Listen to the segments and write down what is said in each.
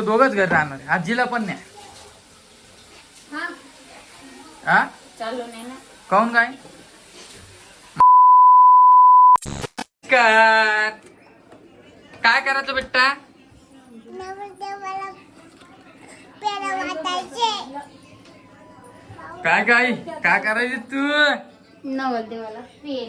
दोघच घर राहणार आहे. आजीला पण नाही हा. हा? ना. काऊन काय? काय करायचं बेटा काय काय काय करायचं तू?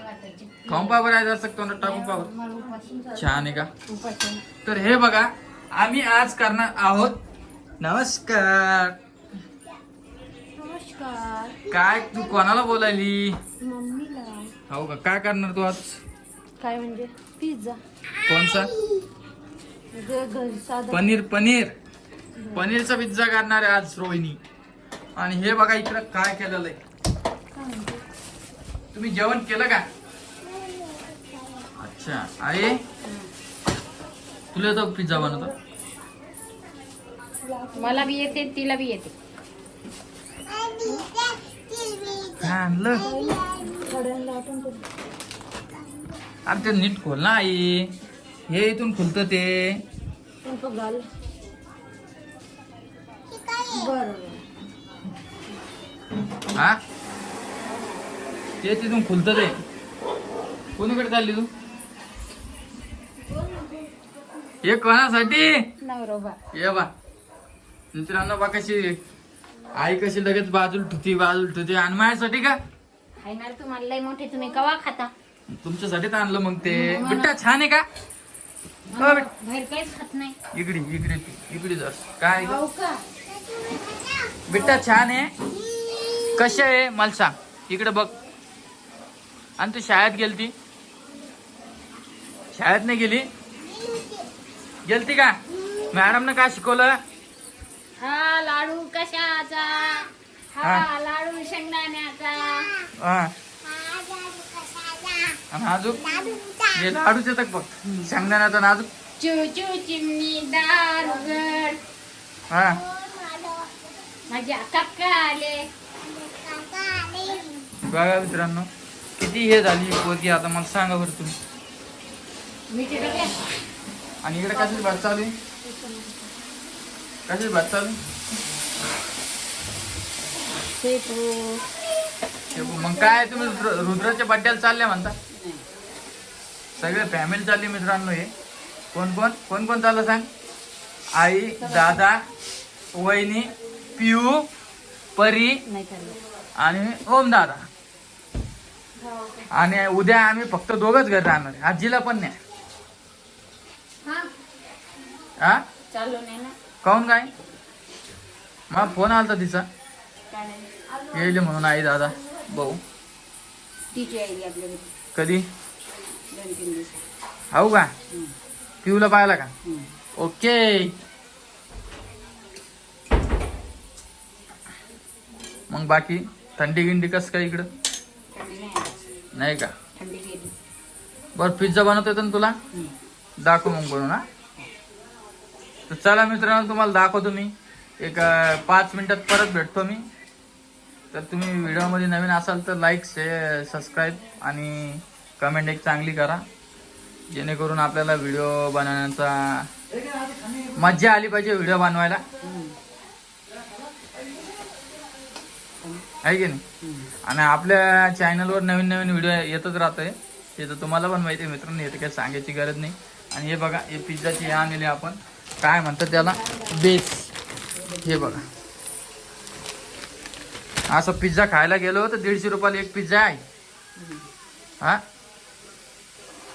वाटायचे. खाऊन पावर आहे जसं तोंडात टाकून पावर मला उपाशी. झालं. छान आहे का. तर हे बघा आम्ही आज करणार आहोत. नमस्कार. नमस्कार. काय तू कोणाला बोलायली? मम्मीला. हो का? काय करणार तू आज? काय म्हणजे? पिझ्झा. कोणचा? घरी साधा. पनीर पनीर. पनीरचा पिझ्झा करणार आहे आज रोहिणी. आणि हे बघा इकडं काय केलेलं आहे. काय तुम्ही जेवण केलं का? अच्छा. आहे तुला येतो पिझ्झा बनवतो? मला बी येते तिला बी येते. आणलं. अरे ते नीट खोल ना आई. हे इथून खुलतं ते. हा? ते तिथून खुलतं ते. कोणीकडे चालली तू? हे कोणासाठी? नवरोबा. ये बा. मित्रांनो बा कशी आई कशी लगेच बाजूला ठुती बाजूला ठुती आणि माझ्यासाठी का? आहे ना तुम्हाला लय मोठे तुम्ही कवा खाता? तुमच्यासाठीच आणलं मग ते. बिट्टा छान आहे का? हो बेटा. बाहेर काहीच खात नाही. इकडे इकडे इकडे जा. काय? ग? का? बिट्टा छान आहे. कशी आहे? मला सांग. इकडे बघ. आणि तू शाळेत गेलती? शाळेत नाही गेली? गेलती का? मॅडमनं काय शिकवलं? हा लाडू कशाचा? हा. हा. लाडू शेंगदाण्याचा. हा. आणि लाडूचा. हे लाडूच येतात बघ? शेंगदाण्याचा नाजूक? चू चू चिमणी दारुगड हा. माझ्या काका आले बघा मित्रांनो किती हे झाली ही पोरगी. आता मला सांगा बरं तुम्ही. मिठी टाकल्या आणि इकडे कशाची भात चालू आहे कशाची भात चालू शेपू मग काय तुम्ही रुद्र- रुद्राच्या बड्ड्याला चालले म्हणता? सगळे फॅमिली चालली मित्रांनो हे. कोण कोण? कोण कोण चाललं सांग? आई दादा वहिनी पिऊ परी आणि ओम दादा. आणि उद्या आम्ही फक्त दोघच घर राहणार आहे. आजीला पण नाही. हा. हा चालू नाही ना. काऊन काय? मला फोन आलता तिचा. काय नाही. येईल म्हणून आई दादा भाऊ. तिची आईली आपल्या घरी. कधी? दोन तीन दिवस. हो का? पिऊला पाहिला का? ओके. मग बाकी थंडी गिंडी कस काय इकडं? थंडी नाही. का? थंडी गेली. बरं पिझ्झा बनवता येतो ना तुला दाखव मग बनवून तर चला मित्रांनो तुम्हाला दाखवतो मी. एक पाच मिनिटात परत भेटतो मी. तर तुम्ही व्हिडिओमध्ये नवीन असाल तर लाईक शे सबस्क्राईब आणि कमेंट एक चांगली करा. जेणेकरून आपल्याला व्हिडिओ बनवण्याचा मज्जा आली पाहिजे व्हिडिओ बनवायला. आहे की नाही? आणि आपल्या चॅनलवर नवीन नवीन व्हिडिओ येतच राहतोय. ते तर तुम्हाला पण माहिती आहे मित्रांनो येते काही सांगायची गरज नाही. आणि हे बघा हे पिझ्झाची हे आणलेली आपण. काय म्हणतात त्याला? बेस. हे बघा. असं पिझ्झा खायला गेलो तर दीडशे रुपयाला एक पिझ्झा आहे. हा?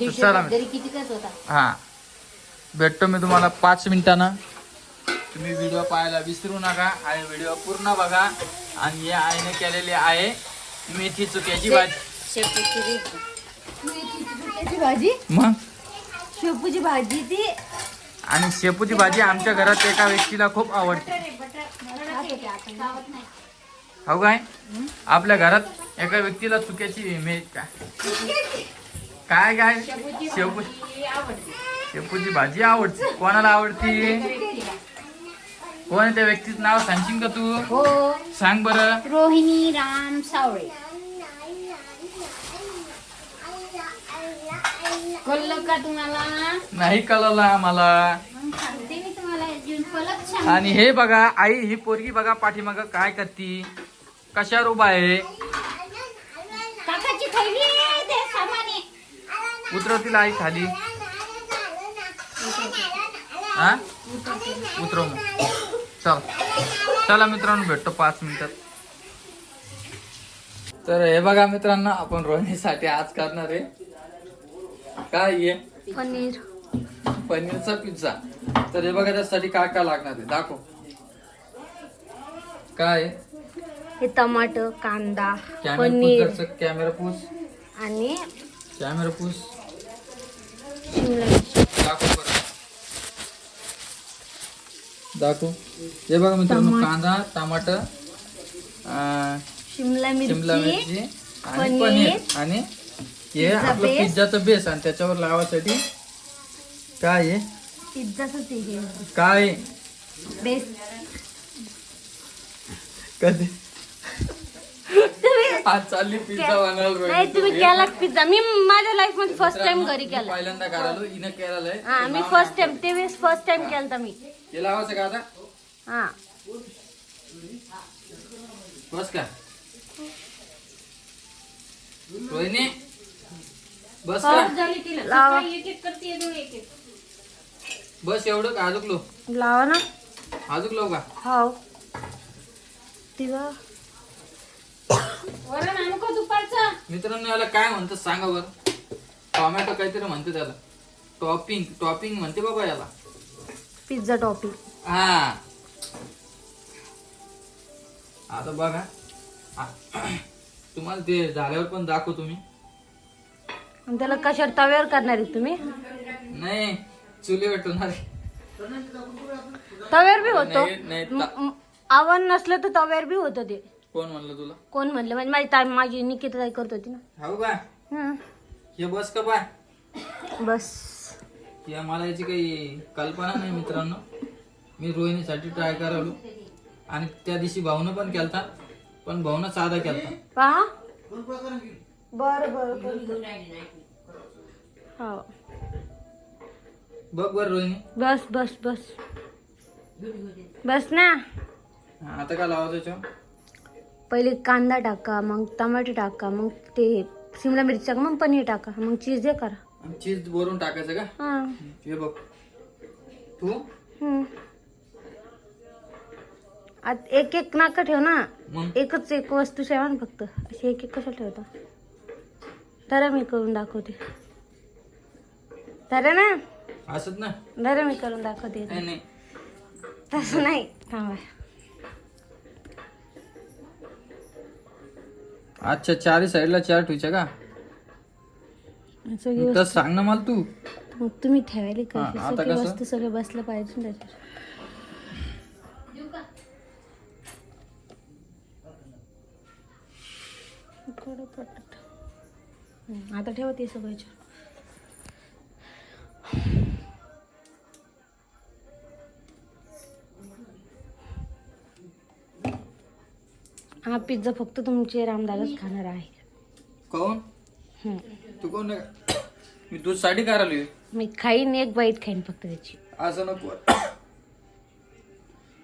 चला. रुपयात जरी किती कच होता? हा. भेटतो मी तुम्हाला पाच मिनिटानं. तुम्ही व्हिडिओ पाहायला विसरू नका. आणि व्हिडिओ पूर्ण बघा. आणि हे आईने केलेले आहे मेथी चुक्याची भाजी. भाजी? मग? शेपूची भाजी ती. आणि शेपूची भाजी आमच्या घरात एका व्यक्तीला खूप आवडते. हो काय? आपल्या घरात एका व्यक्तीला चुक्याची मे काय काय? शेपू शेपूची भाजी आवडते. कोणाला आवडती? कोण त्या व्यक्तीचं नाव सांगशील का तू? हो. सांग बरं. रोहिणी राम सावळे. कळलं का तुम्हाला? नाही कळलं आम्हाला. मग सांगते मी तुम्हाला अजून पलक छान आणि हे बघा आई ही पोरगी बघा पाठीमाग काय करती. कशावर उभा आहे? काकाची थैली आहे, ते सामान. आहे. उतरवतील आई खाली. हा? उतरव मग. चल. चला मित्रांनो भेटतो पाच मिनिटात. तर हे बघा मित्रांनो आपण रोहिणीसाठी आज करणार आहे. काय आहे पनीर. पनीरचा पिझ्झा तर हे बघा त्यासाठी काय काय लागणार आहे. दाखव. काय? आहे? हे टमाटर कांदा कॅमेरा पनीर. पूस कॅमेरा पूस. आणि कॅमेरा पूस. शिमला मिरची. दाखव बरं. दाखव. हे बघा मित्रांनो कांदा टमाटर अं, शिमला शिमला मिरची मिरची आणि पनीर, पनीर आणि हे आपलं बेस. पिझ्झाचं बेस आणि त्याच्यावर लावासाठी काय आहे पिझ्झाचं ते हे. काय? आहे? कधी? आज चालली पिझ्झा बनवायला नाही रोहिणी. तुम्ही केला पिझ्झा मी माझ्या लाईफमध्ये फर्स्ट टाइम घरी मी केला. पहिल्यांदा करालो हिनं केलेलं आहे. हा ते मी फर्स्ट टाइम ते वेळेस फर्स्ट टाइम केलता मी. हे लावायचं का आता? हा. बस का? रोहिणी? बस का? लावा. बस एवढं का? अजूक लो. लावा ना. अजूक लो का? हो तिला मित्रांनो याला काय म्हणतात सांगा बरं. टोमॅटो काहीतरी म्हणते त्याला टॉपिंग टॉपिंग म्हणते बाबा याला. Pizza topping. हा. आता बघा. आ- तुम्हाला ते झाल्यावर पण दाखव तुम्ही आणि त्याला कशावर तव्यावर करणार आहे तुम्ही? नाही चुली भेटणार तव्यावर बी होतो. नाही नाही ता- म- आव्हान नसलं तर तव्यावर बी होतं ते. कोण म्हणलं तुला? कोण म्हणलं? म्हणजे माझी ताई माझी निकिता ताई करत होती ना. हो का? हम्म. हे बस का बाय? बस. या मला याची काही कल्पना नाही मित्रांनो. मी रोहिणीसाठी ट्राय करालो आणि त्या दिवशी भाऊनं पण केलता. पण भाऊनं साधा केलता. पहा. बर बर. हो. बघ बर रोहिणी. बस बस बस. बस ना. आता काय लावा त्याच्यावर पहिले कांदा टाका मग टमाटे टाका मग ते शिमला मिरची टाका मग पनीर टाका मग चीज हे करा. चीज भरून टाकायचं का? हा. हे बघ. तू? हम्म. आत एक एक नाका ठेव ना. मग? एकच एक वस्तू ठेवा ना फक्त. अशी एक एक कशा ठेवता? धरा मी करून दाखवते. धरा ना. असत ना. धरा मी करून दाखवते. नाही नाही. तसं नाही. थांबा. अच्छा चारही साईडला चार ठेवायच्या का? सगळी तर सांग ना मला तू. वस्तू- मग तुम्ही ठेवायला हा, कशी? आता सगळी कसं? वस्तू सगळे बसलं पाहिजे ना. हम्म, आता ठेवा ते सगळं याच्यावर. हा पिझ्झा फक्त तुमचे रामदासच खाणार आहे. कोण. तू कोण नाही? मी दूधसाठी करायला मी खाईन एक बाईट खाईन फक्त त्याची. असं नको.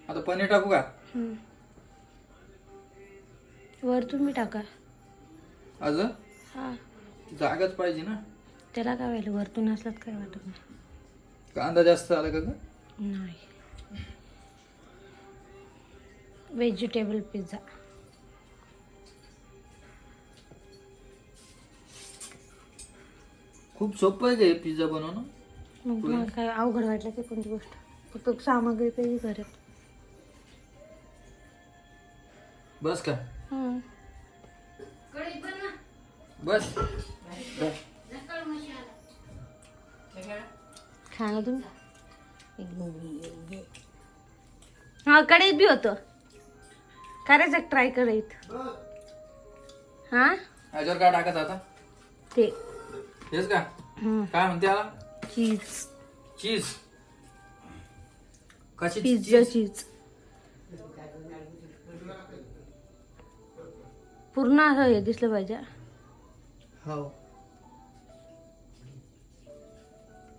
आता पनीर टाकू का. वर तुम्ही टाका. अजून? हा. जागाच पाहिजे ना. त्याला काय व्हायला वरतून असलात काय वाटत नाही. कांदा जास्त आला का ग? नाही. Vegetable pizza. खूप सोपं आहे का पिझ्झा बनवणं. मग तुम्हाला काय अवघड वाटलं की कोणती गोष्ट? फक्त सामग्री पाहिजे घरात. बस का? हम्म. बस. खा ना तुम्ही? हा कढईत बी होतं. करायचं ट्राय करायत हा? ह्याच्यावर काय टाकायचं आता? ते. हेच का? हम्म. काय म्हणते याला? चीज. चीज. कशी पिझ्झा चीज. पूर्ण असं हे दिसलं पाहिजे. हो.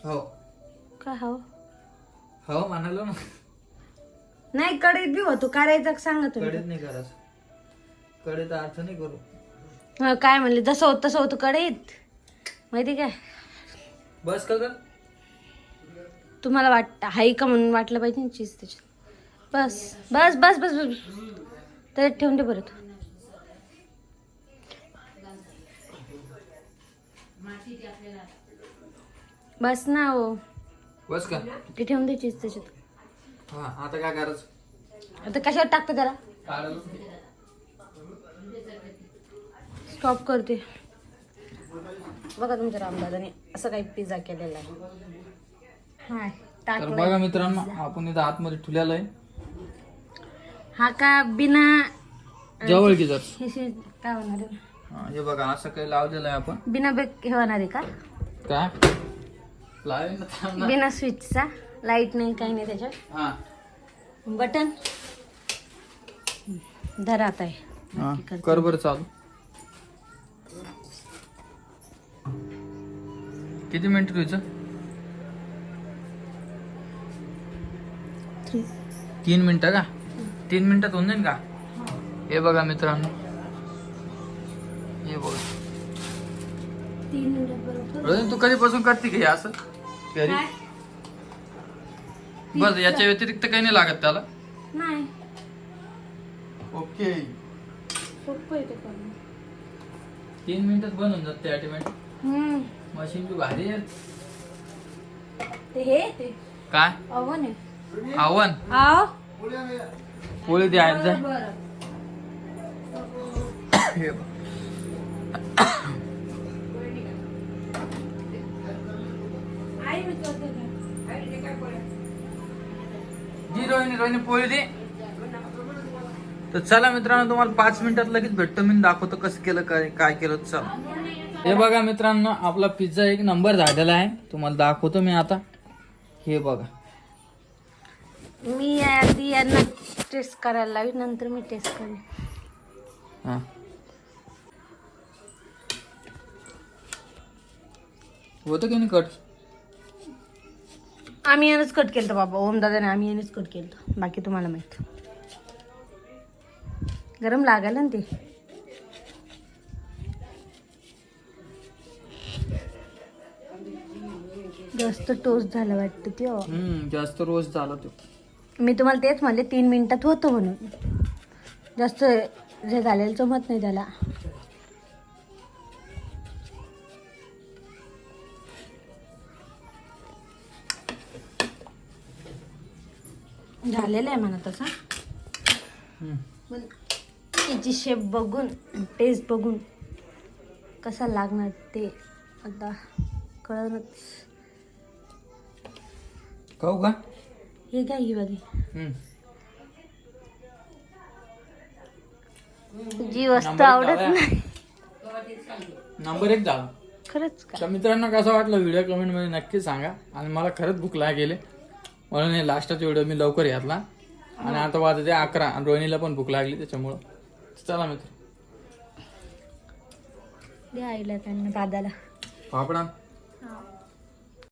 हो. काय हो? हो म्हणालो ना. नाही कढईत बी होतो. करायचं का सांगा तुम्ही? कडेत नाही करायचं. कडेचा अर्थ नाही करू. हा, काय म्हणले? जसं होतं तसं होतं कढईत? माहिती काय? बस का तुम्हाला वाट हाय का म्हणून वाटलं पाहिजे ना चीज त्याच्यात? बस बस बस बस बस त्याच्यात ठेवून दे परत. बस ना हो. बस का? ते ठेवून दे चीज त्याच्यात. हा आता काय करायचं? आता कशावर टाकतं त्याला? स्टॉप करते. बघा तुमच्या रामदादाने असं काही पिझ्झा केलेला आहे. हा तर टाकलं बघा मित्रांनो आपण इथं आतमध्ये ठेवलेलं आहे. हा का बिना जवळ की जर. हे शे- काय होणार आहे? हा, हे बघा असं काही लावलेलं आहे आपण. बिना बेक हे होणार आहे का? काय? लावेल ना थांब ना. बिना स्विचचा लाइट नाही काही नाही त्याच्यात. हा. बटन. धरात आहे हा. कर बरं चालू. किती मिनिट तुझं? तीन मिनिटं का? तीन मिनिटात होऊन जाईल का? हे बघा मित्रांनो. हे बघ. रोहिणी, तू कधीपासून करते का हे असं? घरी? बस याच्या व्यतिरिक्त काही नाही लागत त्याला? नाही. ओके. सोपं आहे ते करणं. तीन मिनिटात बनून जाते ऑटोमॅटिक हम्म. मशीन तू भारी आहे? ते हे? ते. काय? अवन आहे. आव्हान? आव. पोळी द्या आज जा. बरं हे बघ. आई मी करते का? जी रोहिणी रोहिणी पोळी दे. तर चला मित्रांनो तुम्हाला पाच मिनिटात लगेच भेटतो. मी दाखवतो कसं केलं काय काय केलं. चला. हे बघा मित्रांनो आपला पिझ्झा एक नंबर झालेला आहे. तुम्हाला दाखवतो मी आता. हे बघा. मी आधी यांना टेस्ट करायला लावी नंतर मी टेस्ट करेन. हा. होतं की नाही कट आम्ही यानंच कट केलं बाबा. ओम दादाने आम्ही यानेच कट केलं बाकी तुम्हाला माहीत. गरम लागायला ना ते. जास्त टोस्ट झालं वाटतं ते हो. हम्म जास्त रोज झाला तो. मी तुम्हाला तेच म्हणले तीन मिनिटात होतं म्हणून. जास्त जे झालेलं जमत नाही त्याला. झालेलं आहे म्हणा तसा. हम्म. पण त्याची शेप बघून टेस्ट बघून कसा लागणार ते आता कळणच. खाऊ का? हे ही बघी. जी वस्तू नंबर एक आवडत. नाही. नंबर एक झाला खरंच का? तर मित्रांनो कसा वाटला व्हिडिओ कमेंटमध्ये नक्की सांगा. आणि मला खरंच भूक लागेल. म्हणून हे लास्टचा व्हिडिओ मी लवकर घेतला. आणि आता वाजते अकरा. आणि रोहिणीला पण भूक लागली त्याच्यामुळं. चला मित्र. द्या आईला त्यांना दादाला. पापडा हा.